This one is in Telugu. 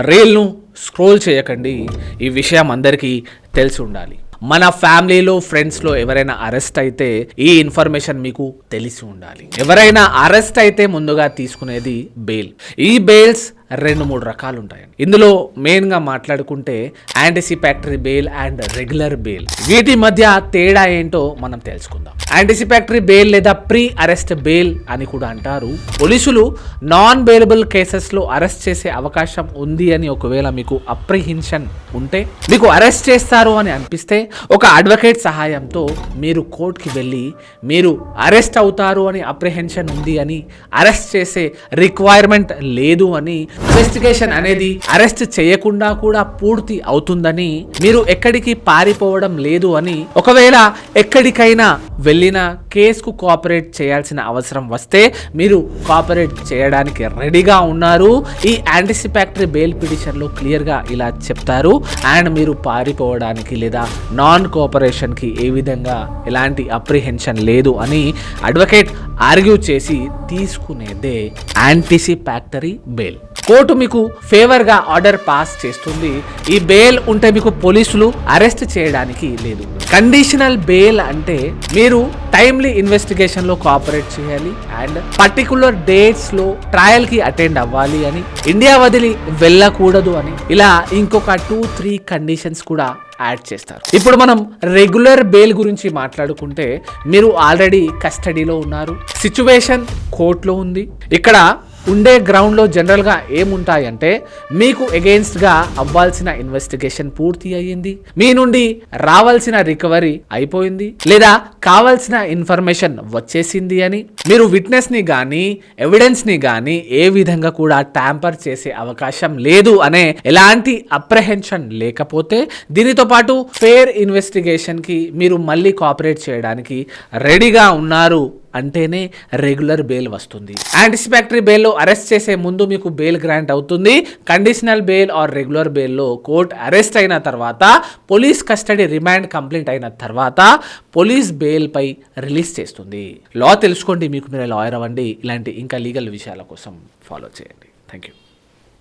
రీల్ను స్క్రోల్ చేయకండి. ఈ విషయం అందరికీ తెలిసి ఉండాలి. మన ఫ్యామిలీలో ఫ్రెండ్స్లో ఎవరైనా అరెస్ట్ అయితే ఈ ఇన్ఫర్మేషన్ మీకు తెలిసి ఉండాలి. ఎవరైనా అరెస్ట్ అయితే ముందుగా తీసుకునేది బెయిల్. ఈ బెయిల్స్ రెండు మూడు రకాలు ఉంటాయండి ఇందులో మెయిన్గా మాట్లాడుకుంటే anticipatory bail and regular bail వీటి మధ్య తేడా ఏంటో మనం తెలుసుకుందాం. యాంటిసిపాక్టరీ బెయిల్ లేదా ప్రీ అరెస్ట్ బెయిల్ అని కూడా అంటారు. పోలీసులు నాన్ బెయిలబుల్ కేసెస్లో అరెస్ట్ చేసే అవకాశం ఉంది అని ఒకవేళ మీకు అప్రిహిన్షన్ ఉంటే మీకు అరెస్ట్ చేస్తారు అని అనిపిస్తే ఒక అడ్వకేట్ సహాయంతో మీరు కోర్టుకి వెళ్ళి మీరు అరెస్ట్ అవుతారు అని అప్రిహెన్షన్ ఉంది అని అరెస్ట్ చేసే రిక్వైర్మెంట్ లేదు అని ఇన్వెస్టిగేషన్ అనేది అరెస్ట్ చేయకుండా కూడా పూర్తి అవుతుందని మీరు ఎక్కడికి పారిపోవడం లేదు అని ఒకవేళ ఎక్కడికైనా వెళ్ళిన కేసుకు కోఆపరేట్ చేయాల్సిన అవసరం వస్తే మీరు కోఆపరేట్ చేయడానికి రెడీగా ఉన్నారు. ఈ యాంటిసిపాక్టరీ బెయిల్ పిటిషన్లో క్లియర్గా ఇలా చెప్తారు. అండ్ మీరు పారిపోవడానికి లేదా నాన్ కోఆపరేషన్కి ఏ విధంగా ఎలాంటి అప్రిహెన్షన్ లేదు అని అడ్వకేట్ ఆర్గ్యూ చేసి తీసుకునేదే యాంటిసిపాక్టరీ బెయిల్ కోర్టు మీకు ఫేవర్గా ఆర్డర్ పాస్ చేస్తుంది. ఈ బెయిల్ ఉంటే మీకు పోలీసులు అరెస్ట్ చేయడానికి లేదు. కండిషనల్ బెయిల్ అంటే మీరు టైమ్లీ ఇన్వెస్టిగేషన్లో కోఆపరేట్ చేయాలి అండ్ పర్టికులర్ డేట్స్లో ట్రయల్కి అటెండ్ అవ్వాలి అని ఇండియా వదిలి వెళ్ళకూడదు అని ఇలా ఇంకొక టూ త్రీ కండిషన్స్ కూడా యాడ్ చేస్తారు. ఇప్పుడు మనం రెగ్యులర్ బెయిల్ గురించి మాట్లాడుకుంటే మీరు ఆల్రెడీ కస్టడీలో ఉన్నారు. సిచ్యువేషన్ కోర్టులో ఉంది. ఇక్కడ ఉండే గ్రౌండ్లో జనరల్గా ఏముంటాయంటే మీకు ఎగెయిన్స్ట్గా అవ్వాల్సిన ఇన్వెస్టిగేషన్ పూర్తి అయ్యింది. మీ నుండి రావాల్సిన రికవరీ అయిపోయింది. లేదా కావాల్సిన ఇన్ఫర్మేషన్ వచ్చేసింది అని మీరు విట్నెస్ని కానీ ఎవిడెన్స్ని కానీ ఏ విధంగా కూడా ట్యాంపర్ చేసే అవకాశం లేదు అనే ఎలాంటి అప్రహెన్షన్ లేకపోతే దీనితో పాటు ఫేర్ ఇన్వెస్టిగేషన్కి మీరు మళ్ళీ కోఆపరేట్ చేయడానికి రెడీగా ఉన్నారు. అంటేనే రెగ్యులర్ బెయిల్ వస్తుంది. యాంటిసిపాటరీ బెయిల్లో అరెస్ట్ చేసే ముందు మీకు బెయిల్ గ్రాంట్ అవుతుంది. కండిషనల్ బెయిల్ ఆర్ రెగ్యులర్ బెయిల్లో కోర్ట్ అరెస్ట్ అయిన తర్వాత పోలీస్ కస్టడీ రిమాండ్ కంప్లీట్ అయిన తర్వాత పోలీస్ బెయిల్పై రిలీజ్ చేస్తుంది. లా తెలుసుకోండి మీకు మీరు లాయర్ అవ్వండి. ఇలాంటి ఇంకా లీగల్ విషయాల కోసం ఫాలో చేయండి. Thank you